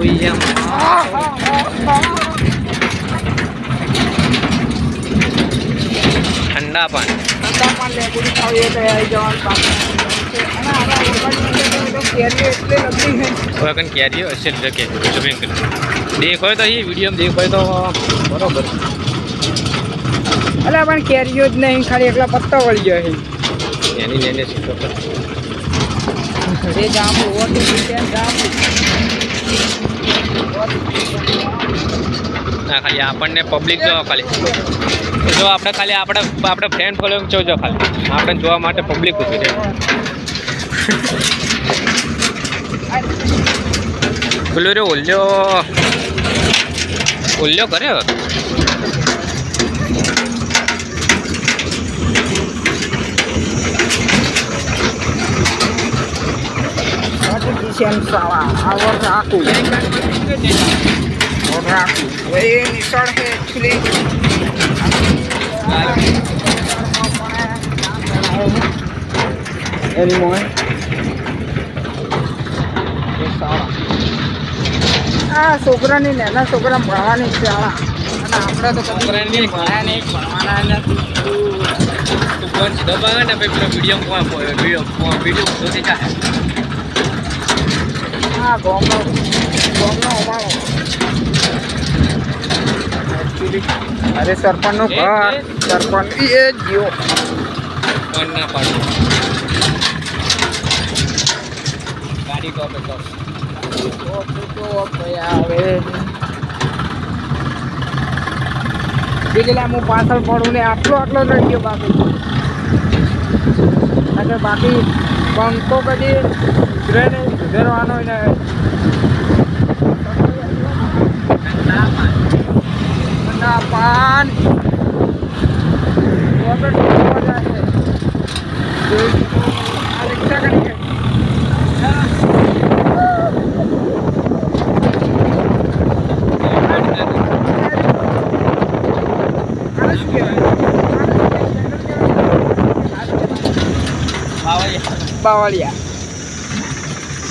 એમ ઠંડા પાણી. ઠંડામાં લેબુડી ખાવી હોય તો આવી જવાનું તો કેરીઓ હશે જ કે સ્વિમિંગ કરી. દેખ હોય તો એ વીડિયો દેખ હોય તો બરોબર. અલા પણ કેરીઓ જ નહીં ખાલી એકલા પત્તા વળી જાય છે એની લઈને એ ઓટી છે જાંબુ. ના, ખાલી આપણને પબ્લિક જોવા ખાલી. જો આપણે ખાલી આપણે આપણે ફ્રેન્ડ ફોલોઈંગ જોજો ખાલી. આપણે જોવા માટે પબ્લિક ઊભી રહે. બોલો રે, ઓલ્યો ઓલ્યો કરે હવે આર્ટિફિશિયલ શાળા આવર રાખું રાખું એ નિશાળ છે એકચ્યુઅલી એની મોય આ છોકરાની નાના છોકરા ભણવાની શાળા અને આપણે તો કદી ભણ્યા નહીં ભણવાના નથી સીધો પાડે ને પેલો વીડિયો વીડિયો વીડિયો શોધી જાય હા ગોમનો. ગોમનો અમારો અરે સરપંચનું ઘર સરપંચ એ જ ગયો. ફોન ના પાડો. ગાડી તો હું પાછળ પડું ને આટલો આટલો રહી ગયો બાકી. અને બાકી પંખો કદી સુધરે નહીં સુધરવાનો ને ઠંડા પાન વગર ઠંડો જાય છે. જોઈ શકો, આ રિક્ષા કરી છે.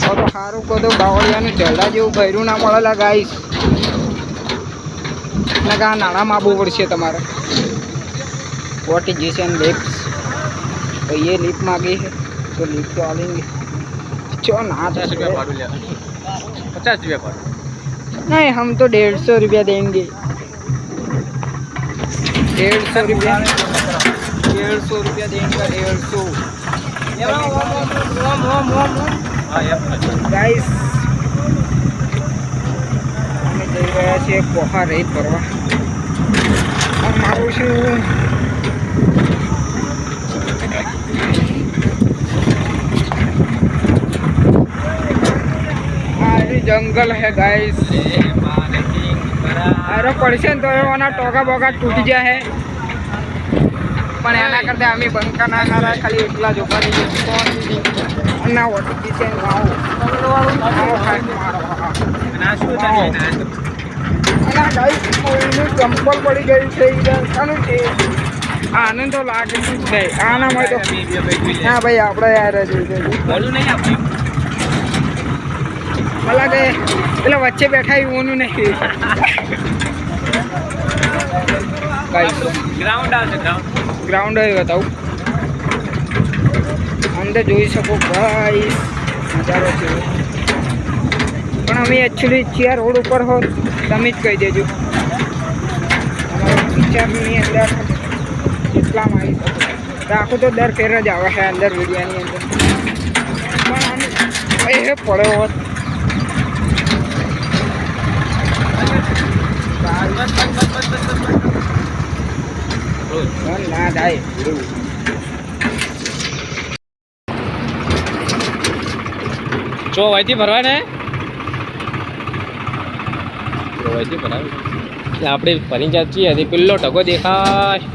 તો તો સારું કહો તો બાવળિયાનું જલડા જેવું ભર્યું ના મળેલા ગાઈશ એટલે કે આ નાણાં આપવું પડશે તમારે વોટ ઇઝ જીસ એન્ડ લિપ્સ તો એ લીપ માગી છે તો લીપ તો આલેંગે ચો ના પચાસ तो રૂપિયા ભાડું લે પચાસ રૂપિયા ભાડું नहीं हम तो डेढ़ सौ रुपया देंगे डेढ़ सौ रुपया डेढ़ सौ रुपया देंगे डेढ़ सौ હા એમ ગાઈસ અમે જઈ રહ્યા છીએ પોહા રહી ફરવા મારું છું જંગલ હે ગાઈસ અરે પડશે ને તો એના ટોકા બોકા તૂટી જાય પણ એના કરતા અમે બંકા ના ખારા ખાલી એટલા જ ઊભા રહીએ ના ઓટી છે આવો આવો મારો ના ચંપલ પડી ગયું છે શાનું આનંદ તો લાગે છે આનામાં તો હા ભાઈ આપણે યાર બોલું નહીં પેલા વચ્ચે બેઠા એવું નહીં ગ્રાઉન્ડ આવશે અંદર જોઈ શકો ભાઈ નજારો છે પણ અમે એકચ્યુઅલી ચિયા રોડ ઉપર હો તમે જ કહી દેજો. વિચારની અંદર કેટલામાં આવી શકો. રાખો તો દર ફેર જ આવે છે અંદર વિડીયાની અંદર. પણ એ પડ્યો હોત. ના થાય જો વહીથી ભરવા ને? જો વહીથી એટલે આપણે ફરી જાત છીએ હજી પેલો ટકો દેખાય.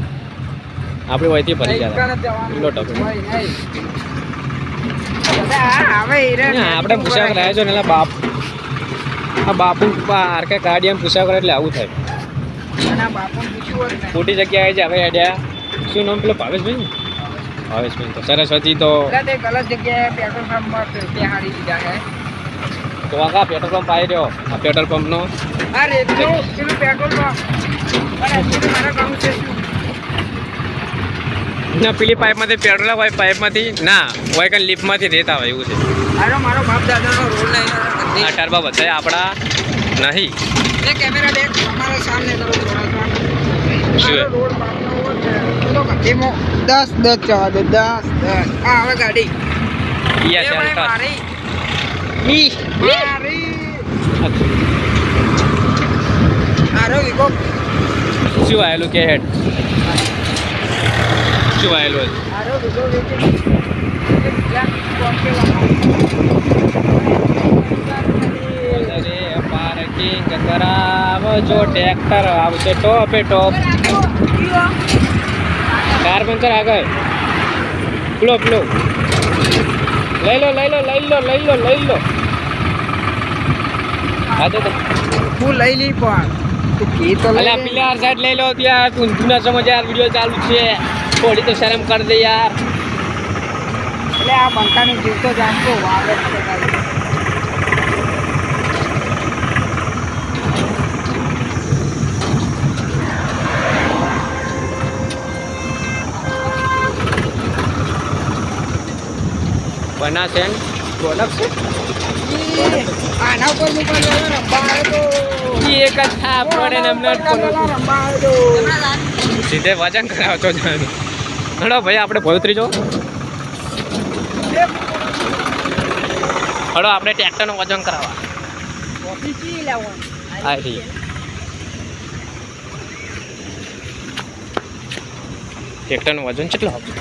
આપણે વહીથી ફરી જતા. પેલો ટકો હવે આપણે પૂછા કરાયા છો ને એટલે બાપ આ બાપુ આરકે ગાડી એમ પૂછા કરે એટલે આવું થાય. ખોટી જગ્યાએ જ આવે અડ્યા શું નામ પેલો ભાવેશભાઈ ને? ભાવેશભાઈ તો સરસ્વતી તો ગલત જગ્યાએ પેટ્રોલ પંપ પર બેહાડી દીધા છે તો આગા પેટ્રોલ પંપ આવી રહ્યો આ પેટ્રોલ પંપનો આ રેતનું પેલું પેટ્રોલ પંપ છે ના પેલી પાઇપમાંથી પેટ્રોલ હોય પાઇપમાંથી ના હોય કંઈ લીફમાંથી રેતા હોય એવું છે મારો બાપ દાદાનો રોલ નહીં આ ટર્બા બધા આપણા નહીં કેમેરા અમારા સામે રોડ એમાં દસ દસ જવા દો દસ દસ. આ હવે ગાડી. મારી. આરો વિકો શું આવેલું કે હેડ? શું આવેલું આરો વિકો પાર્કિંગ કરાવજો ટ્રેક્ટર આવશે ટોપે ટોપ. કાર પંચર આગળ. પ્લો પ્લો લઈ લો લઈ લો લઈ લો લઈ લો લઈ લો. હા તો હું લઈ લઈ પણ. તું તો અલ્યા. સાઈડ લઈ લો ત્યાં તું ના સમજ યાર વીડિયો ચાલુ છે. થોડી તો શરમ કર દે યાર. એટલે આ બંકાને જીવતો જાણતો વાવે જ છે? ખાલી. બના છે પ્રોડક્ટ છે ઈ, આના. ઈ એક જ થા પડે ને. સીધે વજન કરાવતો જાણ હડો ભાઈ આપણે ભોયત્રી જો હડો આપણે ટ્રેક્ટરનું વજન કરાવવા. કોફી ટ્રેક્ટરનું વજન કેટલું આપે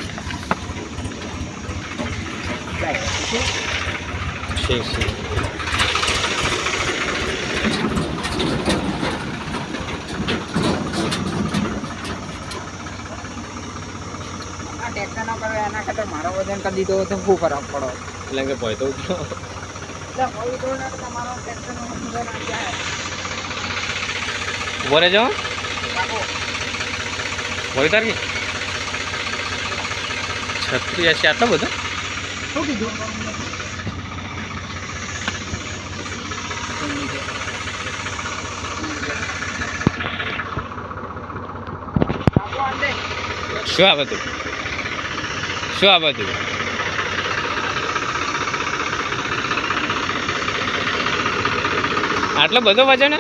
ટ્રેક્ટર ના કરે એના કરતા મારો વજન કરી દીધો તો શું ફરક પડો એટલે કે ભય તો ઉતરો. એટલે હવે તો ને તમારો ટ્રેક્ટર નો વજન. ભોય છત્રી હશે આટલો બધો શું કીધું? શું આ બધું? શું આ બધું? આટલો બધો વજન?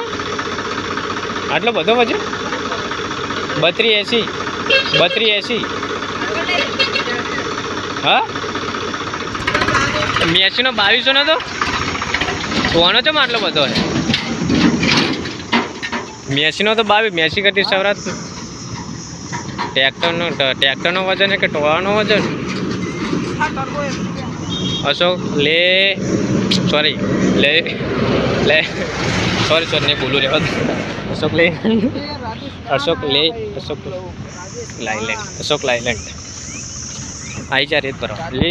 આટલો બધો વજન? બત્રી એસી. બત્રી એસી. હા? મેસીનો બાવીસો નો તો? સોનો ચમ આટલો બધો હે મેસીનો તો બાવીસ મેસી કરતી સવરાત ટ્રેક્ટરનો ટ્રેક્ટરનો વજન છે કે ટોળાનો વજન. અશોક, લે, સોરી, લે લે, સોરી સોરી, નહીં બોલું રહેવા અશોક, લે. અશોક લે, અશોક, લાઈલેન્ડ અશોક, લાઈલેન્ડ. આવી જા રેત પર. લે,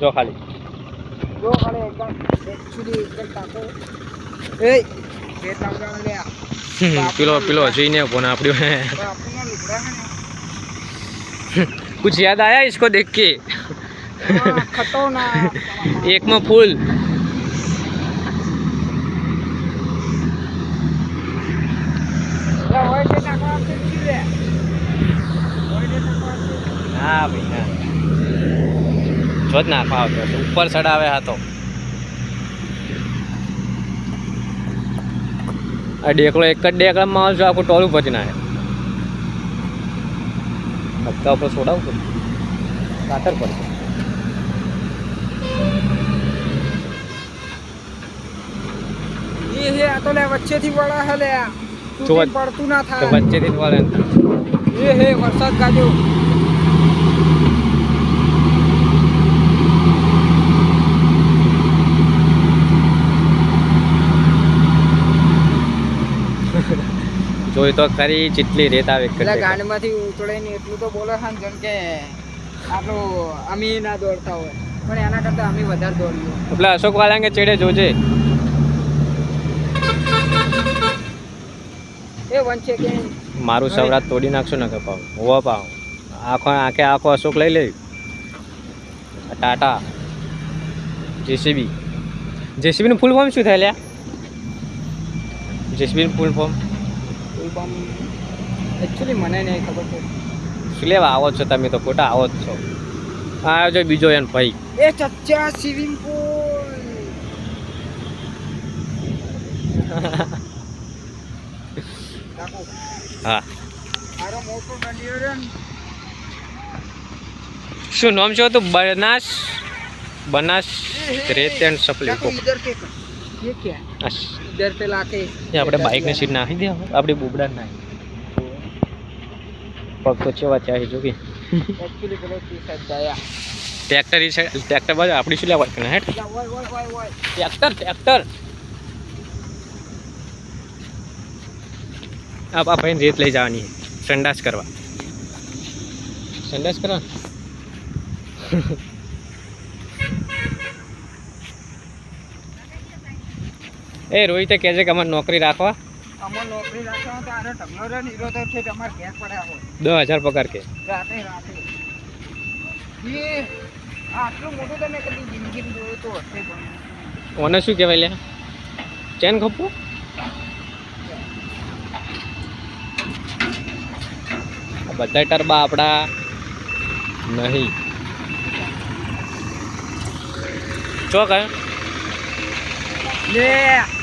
જો ખાલી. જો ખાલી એકદમ actually એકદમ ટાંકો. એય, બે તાંગા લે આ. પેલો પેલો જોઈને ફોન આપ્યો હે તો આપણને લુગડા હે ને. कुछ याद आया इसको देख के હા, ખતરનાક. एक में फूल જો જ નાખવા આવતો હશે. ઉપર ચડાવે હતો આ ડેકડો એક જ ડેકડામાં આવશે આખું ટોલું પછી નાખે. હપ્તા ઉપર છોડાવું પડે કાતર પડશે વચ્ચેથી વળા હે લે. આ. પડતું ના થાય. વચ્ચેથી વળે એ હે વરસાદ ગાજો જોઈ તો ખરી જેટલી રેત આવે એટલે. ગાંડમાંથી ઉતળે ને એટલું તો બોલે છે જેમ કે આટલું અમે ના દોડતા હોય. પણ એના કરતા અમે વધારે દોડીએ. એટલે અશોક વાલાંગે ચેડે જોજે. એ વંચે કે મારું સવરાત તોડી નાખશો ને કે પાવ. હોવા પાવ. આખો આખે આખો અશોક લઈ લે. ટાટા. જેસીબી. જેસીબી નું ફૂલ ફોર્મ શું થાય લ્યા? જેસીબી નું ફૂલ ફોર્મ ફૂલ પંપ એકચ્યુઅલી મને નહીં ખબર છે શું લેવા આવો છો તમે તો ખોટા આવો જ છો આ જો બીજો એન ભાઈ એ ચચ્ચા સ્વિમિંગ પૂલ કાકુ હા મારો મોટો દંડિયો રહ્યો ને શું નામ છે તો બનાસ બનાસ રેત એન્ડ સપ્લી કાકુ ઇધર કે કર ये क्या है इधर पे लाके એ આપણે બાઇકની સીટ નાખી દે આપણી બુબડા નાખી પગ તો ચેવા ત્યાં જો કે एक्चुअली बोलो कि साइड जाया ટ્રેક્ટર ઈ સાઈડ ટ્રેક્ટર બાજુ આપણી શું લેવા કે હેઠ या वॉय वॉय वॉय वॉय ટ્રેક્ટર ટ્રેક્ટર આ આ ભાઈને રેત લઈ જવાની છે. સંડાસ કરવા સંડાસ કરવા એ રોહિતે કહેજે કે અમારે નોકરી રાખવા. અમો નોકરી રાખવા તો આરો ઢગલો રે ને ઈરો તો છે તમારે ઘેર પડ્યા હોય. દસ હજાર પગાર કે. રાતે રાતે. એ આટલું મોટું તમે કદી જિંદગીમાં જોયું તો હશે પણ ઓને શું કહેવાય લે? ચેન ખપવું આ બધા ટરબા આપણા નહીં. ચો કયો લે લે.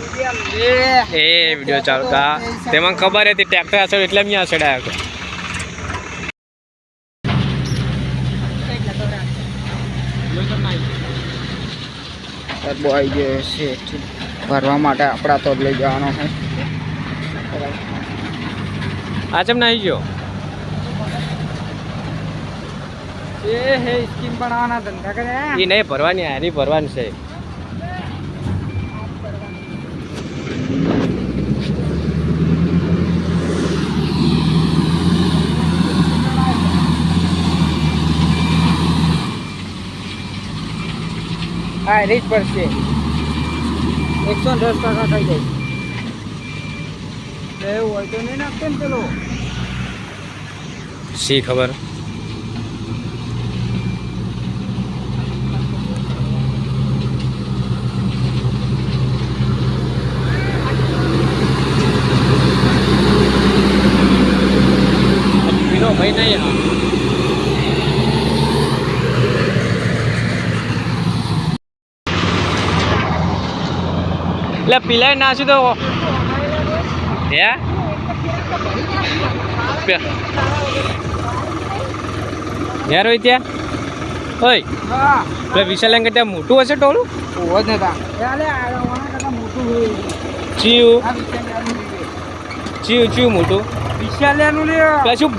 એ વીડિયો ચાલતા તેમાં ખબર હતી ટ્રેક્ટર હશે એટલે મેં હસડાયો હતો. ટર્બો આવી ગયો છે. ભરવા માટે આપણા તો લઈ જવાનો છે. આ ચમ નાહી ગયો? એ હે સ્કીમ બનાવવાના ધંધા કરે એ નહીં ભરવાની હારી ભરવાની છે. હા રીચ પડશે એકસો દસ ટકા થઈ જાય. એવું હોય તો નહીં નાખતો ને પેલો. શી ખબર પેલો ભાઈ નહીં હા એટલે પીલાય નાશું તો. યાર હોય ત્યાં હોય એટલે વિશાલ એમ ત્યાં મોટું હશે ટોળું? જ નતા મોટું. વિશાલ્યાનું લે પેલા શું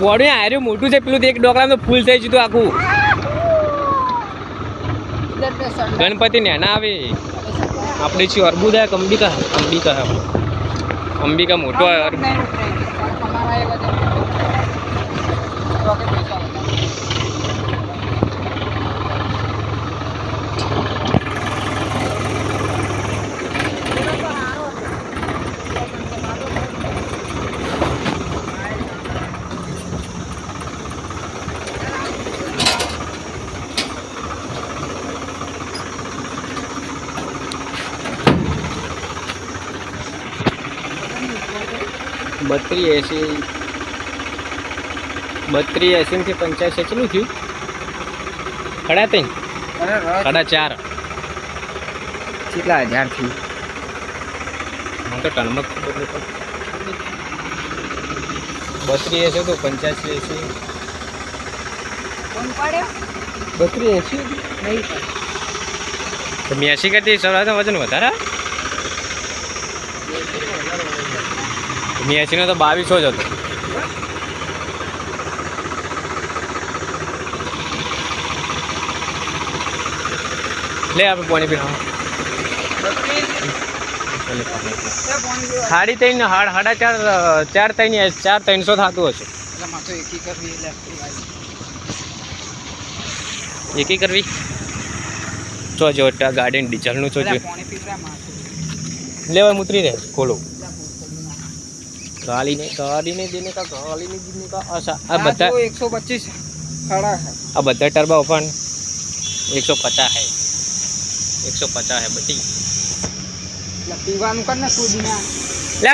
મોટું છે? પેલું એક ડોકડામાં ફૂલ થઈ ગયું આખું. ગણપતિ ને ના આવી. આપણે છીએ અર્બુદા કે અંબિકા? અંબિકા અંબિકા મોટો આવે બત્રીસ એસી. બત્રીસ એસીથી પંચ્યાસી કેટલું થયું? ખડા ત્રણ? ખડા ચાર? કેટલા હજાર થયું? હું તો ટનમાં ખબર નથી તો પંચ્યાસી એસી. બત્રીસ એસી? નહીં મેસી કરતી વજન વધારે મ્યાસી નો તો બાવીસો જ હતો. લે આપણે પાણી પીવા. સાડી ત્રણ સાડા ચાર ચાર ત્રણ ચાર ત્રણસો થતું હશે. એકી કરવી? એટલે એકી કરવી ચો જો ગાર્ડન ડીઝલનું ચો જો. પાણી પીવડા માથું. લેવા ઉતરી રહે ખોલો. ને ગાડી ને દેને કા ગાલી ને દેને કા આશા આ બધા એકસો પચીસ ખડા है આ બધા ટર્બા ઓપન એકસો પચાસ હે. એકસો પચાસ હે બધી. એટલે પીવાનું કર ને સુધીના લે